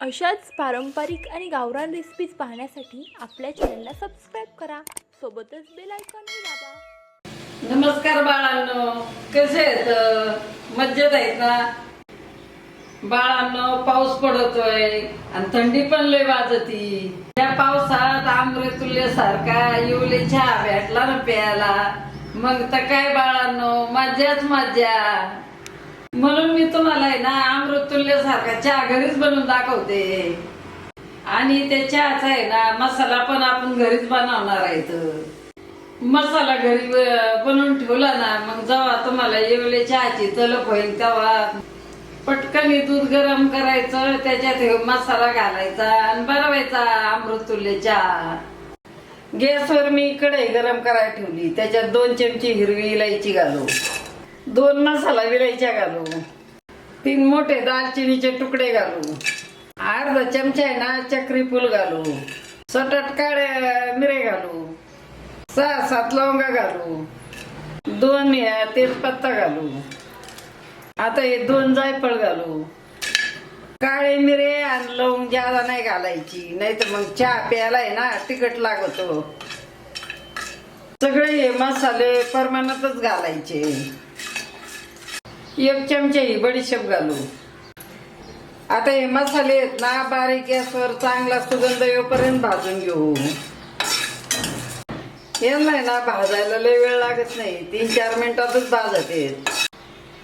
अशाच पारंपरिक आणि गावरान रेसिपीज पाहण्यासाठी आपल्या चॅनलला सबस्क्राईब करा. सोबतच बेल आयकॉनही दाबा नमस्कार बाळांनो. कसे आहेत? मज्जेत आहेत ना? बाळांनो पाऊस पडतोय आणि थंडी पण लय वाजती. त्या पावसात आम्रतुल्य सारखा येवले चहा भेटला ना प्यायला. मग तर काय बाळांनो? मज्जाच मज्जा. म्हणून मी तुम्हाला आहे ना अमृतुल्य सारखा चहा घरीच बनवून दाखवते. आणि त्या चहाचा आहे ना मसाला पण आपण घरीच बनवणार आहे मसाला घरी बनवून ठेवला ना मग जेव्हा तुम्हाला येवले चहाची तलप होईल तेव्हा पटकन दूध गरम करायचं त्याच्यात हे मसाला घालायचा आणि बनवायचा अमृतुल्य चहा गॅसवर मी कढई गरम करायला ठेवली त्याच्यात दोन चमची हिरवी इलायची घालू. दोन मसाला विलायच्या घालू तीन मोठे दालचिनीचे तुकडे घालू अर्धा चमचा आहे ना चक्री फुल घालू सटट काळे मिरे घालू सहा सात लवंगा घालू दोन तेजपत्ता घालू आता हे दोन जायफळ घालू काळे मिरे आणि लवंग जादा नाही घालायची. नाही तर मग चहा प्यायला आहे ना तिखट लागतो. सगळे हे मसाले प्रमाणातच घालायचे. एक चमचे ही बडीशेप घालू आता हे मसाले आहेत ना बारीक गॅसवर चांगला सुगंध येऊपर्यंत भाजून घेऊ. यांना ना भाजायला लय वेळ लागत नाही. तीन चार मिनिटातच भाजत येत.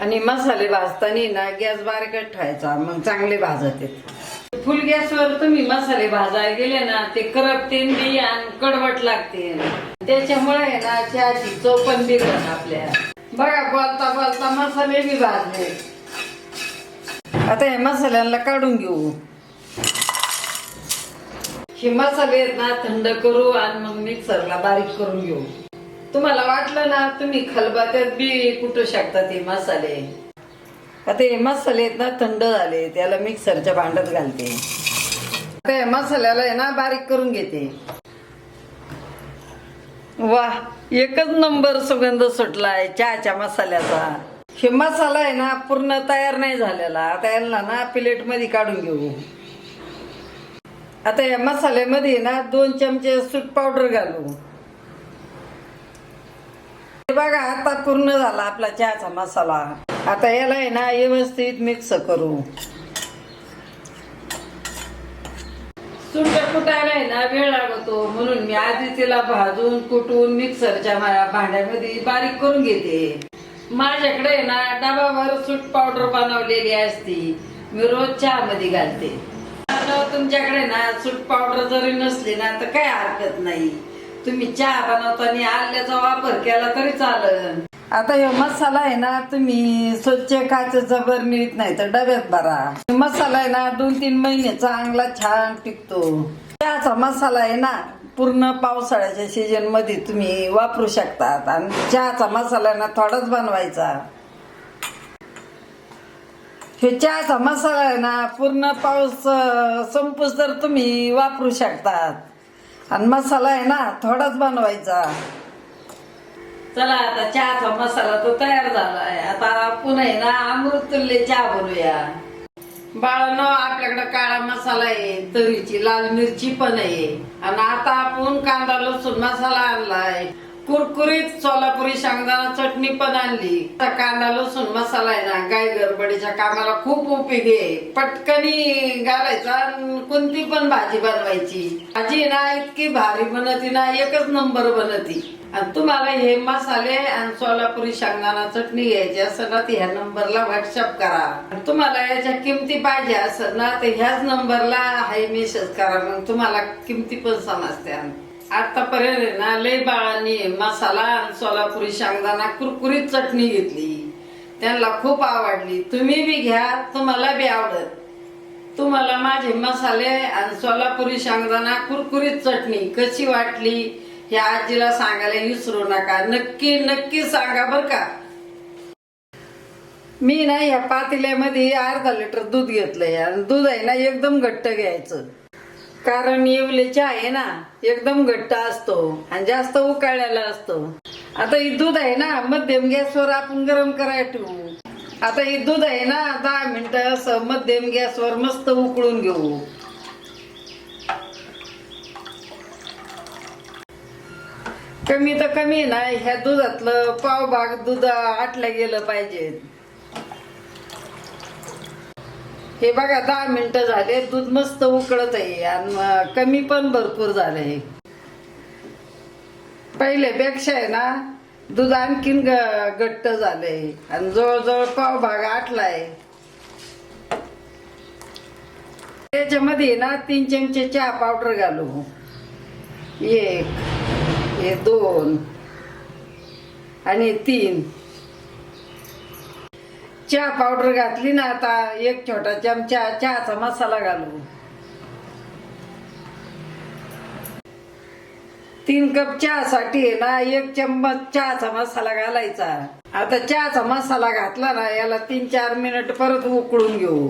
आणि मसाले भाजताना ना गॅस बारीकच ठेवायचा मग चांगले भाजत येत. फुल गॅसवर तुम्ही मसाले भाजायला गेले ना ते करपते बी आणि कडवट लागते. त्याच्यामुळे आहे ना चहाची चव पण बिघडत आपल्या. बघा बोलता बोलता मसाले बी भाजले. आता हे मसाल्यांना काढून घेऊ. हे मसाले आहेत ना थंड करू आणि मग मिक्सरला बारीक करून घेऊ. तुम्हाला वाटलं ना तुम्ही खलबात्यात बी कुठू शकता ते मसाले. आता हे मसाले आहेत ना थंड झाले त्याला मिक्सरच्या भांड्यात घालते. आता हे मसाल्याला आहे ना बारीक करून घेते. वा एकच नंबर सुगंध सुटलाय चहाच्या मसाल्याचा. हे मसाला आहे ना पूर्ण तयार नाही झालेला. आता यांना ना प्लेटमध्ये काढून घेऊ. आता या मसाल्यामध्ये ना दोन चमचे सूट पावडर घालू. हे बघा आता पूर्ण झाला आपला चहाचा मसाला. आता याला आहे ना व्यवस्थित मिक्स करू. सुंट कुटायला आहे ना वेळ लागतो. म्हणून मी आधी तिला भाजून कुटून मिक्सरच्या भांड्यामध्ये बारीक करून घेते. माझ्याकडे आहे ना डबावर सूट पावडर बनवलेली असती. मी रोज चहा मध्ये घालते. आता तुमच्याकडे ना सूट पावडर जरी नसली ना तर काय हरकत नाही. तुम्ही चहा बनवताना आल्याचा वापर केला तरी चालन आता हे मसाला आहे ना तुम्ही स्वच्छ काचेचा मिळत नाही तर डब्यात भरा. मसाला आहे ना दोन तीन महिने चांगला छान टिकतो. चहाचा मसाला आहे ना पूर्ण पावसाळ्याच्या सीजनमध्ये तुम्ही वापरू शकतात. आणि चहाचा मसाला ना थोडाच बनवायचा. हे चहाचा मसाला आहे ना पूर्ण पाऊस संपूस तर तुम्ही वापरू शकतात. आणि मसाला आहे ना थोडाच बनवायचा. चला आता चहाचा मसाला तो तयार झालाय. आता पुन्हा आहे ना अमृतुल्य चहा बनवूया. बाळानो आपल्याकडे काळा मसाला आहे तरीची लाल मिरची पण आहे. आणि आता आपण कांदा लसूण मसाला आणलाय. कुरकुरीत सोलापुरी शेंगदाणा चटणी पण आणली. कांदा लसूण मसाला आहे ना गाय गडबडीच्या कामाला खूप उपयोगी आहे. पटकनी घालायचा कोणती पण भाजी बनवायची. भाजी ना इतकी भारी बनती ना एकच नंबर बनती. आणि तुम्हाला हे मसाले आणि सोलापुरी शेंगदाणा चटणी घ्यायची असेल ना तर ह्या नंबरला व्हॉट्सअप करा. आणि तुम्हाला याच्या किमती पाहिजे असेल ना तर ह्याच नंबरला हाय मेसेज करा. मग तुम्हाला किमती पण समजत्या आतापर्यंत आहे ना लय बाळांनी मसाला आणि सोलापुरी शेंगदाणा कुरकुरीत चटणी घेतली. त्यांना खूप आवडली. तुम्ही बी घ्या तुम्हाला बी आवडत. तुम्हाला माझे मसाले आणि सोलापुरी शेंगदाणा कुरकुरीत चटणी कशी वाटली? ह्या आजीला सांगायला विसरू नका. नक्की नक्की सांगा बर का. मी ना या पातेल्यामध्ये अर्धा लिटर दूध घेतलंय. आणि दूध आहे ना एकदम घट्ट घ्यायचं. कारण येवले चहा आहे ना एकदम घट्ट असतो आणि जास्त उकाळ्याला असतो. आता हे दूध आहे ना मध्यम गॅसवर आपण गरम करायला ठेवू. आता हे दूध आहे ना दहा मिनिटं असं मध्यम गॅसवर मस्त उकळून घेऊ. कमी तर कमी ना ह्या दुधातलं पाव भाग दूध आटलं गेलं पाहिजे. हे बघा दहा मिनिटं झाले दूध मस्त उकळत आहे आणि कमी पण भरपूर झालं आहे. पहिल्यापेक्षा आहे ना दूध आणखीन घट्ट झालंय आणि जवळजवळ पाव भाग आटलाय. त्याच्यामध्ये ना तीन चमचे चहा पावडर घालू. एक. हे दोन. आणि तीन. चहा पावडर घातली ना आता एक छोटा चमचा चहाचा मसाला घालू. तीन कप चहासाठी आहे ना एक चम्मच चहाचा मसाला घालायचा. आता चहाचा मसाला घातला ना याला तीन चार मिनिट परत उकळून घेऊ.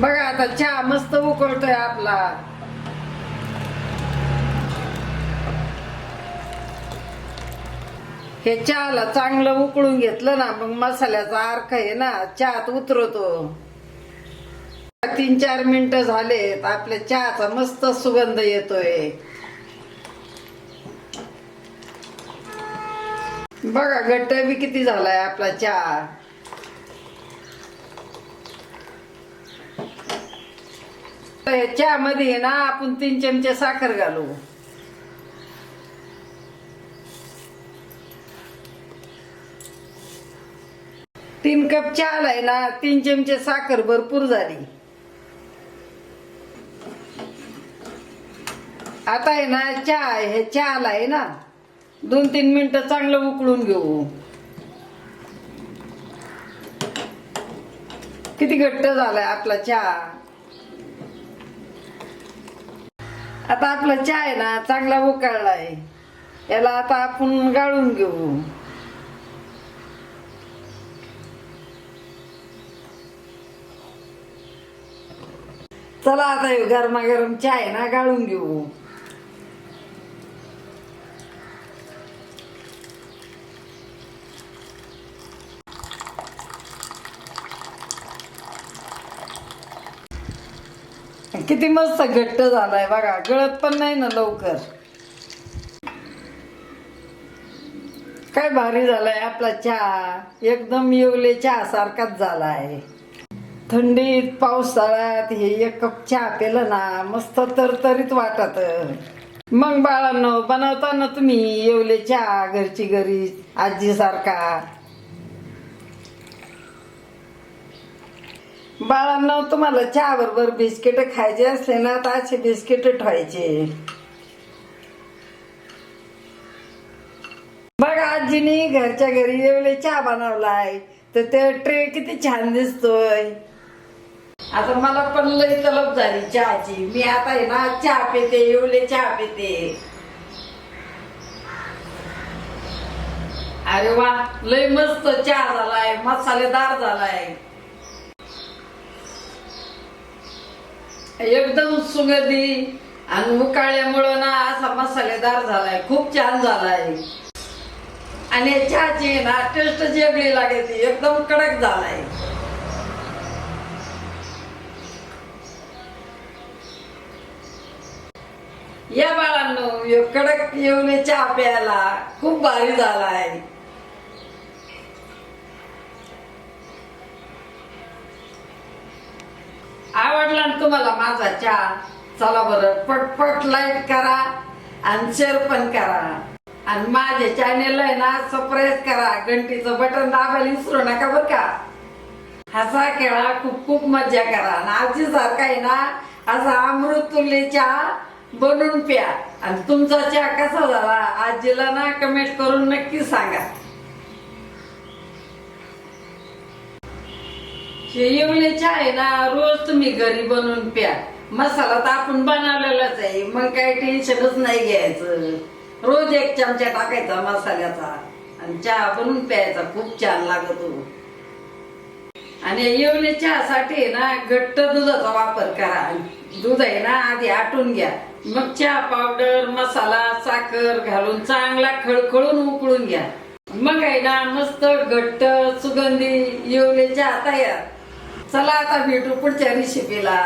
बघा आता चहा मस्त उकळतोय आपला. हे चहाला चांगलं उकळून घेतलं ना मग मसाल्याचा अर्क आहे ना चहात उतरवतो. तीन चार मिनिटं झालेत आपल्या चहाचा मस्त सुगंध येतोय. बघा घट्ट बी किती झालाय आपला चहा. चहामध्ये ना आपण तीन चमचे साखर घालू. तीन कप चहा आहे ना तीन चमचे साखर भरपूर झाली. आता आहे ना चहा आहे हे चहाला आहे ना दोन तीन मिनटं चांगलं उकळून घेऊ. किती घट्ट झालाय आपला चहा? आता आपला चहा आहे ना चांगला उकळलाय याला आता आपण गाळून घेऊ. चला आता गरमागरम चहा आहे ना गाळून घेऊ. किती मस्त घट्ट झालाय बघा. गळत पण नाही ना लवकर. काय भारी झालाय आपला चहा. एकदम येवले चहा सारखाच झालाय. थंडीत पावसाळ्यात हे एक कप चहा पेलं ना मस्त तरतरीत वाटत. मग बाळांनो बनवताना तुम्ही येवले चहा घरची घरी आजी सारखा बाळांना तुम्हाला चहा बरोबर बिस्किट खायचे असले ना तर असे बिस्किट ठेवायचे. बघा आजीनी घरच्या घरी येवले चहा बनवलाय तर ते ट्रे किती छान दिसतोय. आता मला पण लई तलब झाली चहाची. मी आता आहे ना चहा पिते येवले चहा पिते. अरे वा लय मस्त चहा झालाय मसालेदार झालाय. एकदम सुगंधी आणि मुकाळ्यामुळं ना असा मसालेदार झालाय खूप छान झालाय. आणि चहाची ना टेस्ट वेगळी लागायची एकदम कडक झालाय. या बाळांनो कडक येऊन चहा प्यायला खूप भारी झालाय. आवडला ना तुम्हाला माझा चहा? चला बरं पटपट लाईक करा आणि शेअर पण करा. आणि माझ्या चॅनेल आहे ना सबस्क्राईब करा. घंटीचं बटन दाबायला विसरू नका बरं का? हसा खेळा खूप खूप मजा करा. आणि आजी सारखा आहे ना असा अमृत चहा बनवून प्या. आणि तुमचा चहा कसा झाला? आजीला ना कमेंट करून नक्की सांगा. हे येवले चहा आहे ना रोज तुम्ही घरी बनवून प्या. मसाला तर आपण बनवलेलाच आहे. मग काही टेन्शनच नाही घ्यायचं. रोज एक चमचा टाकायचा मसाल्याचा आणि चहा बनवून प्यायचा. खूप छान लागतो. आणि येवले चहासाठी ना घट्ट दुधाचा वापर करा. दूध आहे ना आधी आटून घ्या. मग चहा पावडर मसाला साखर घालून चांगला खळखळून उकळून घ्या. मग आहे ना मस्त घट्ट सुगंधी येवले चहा तयार. चला आता भेटू पुढच्या रेसिपीला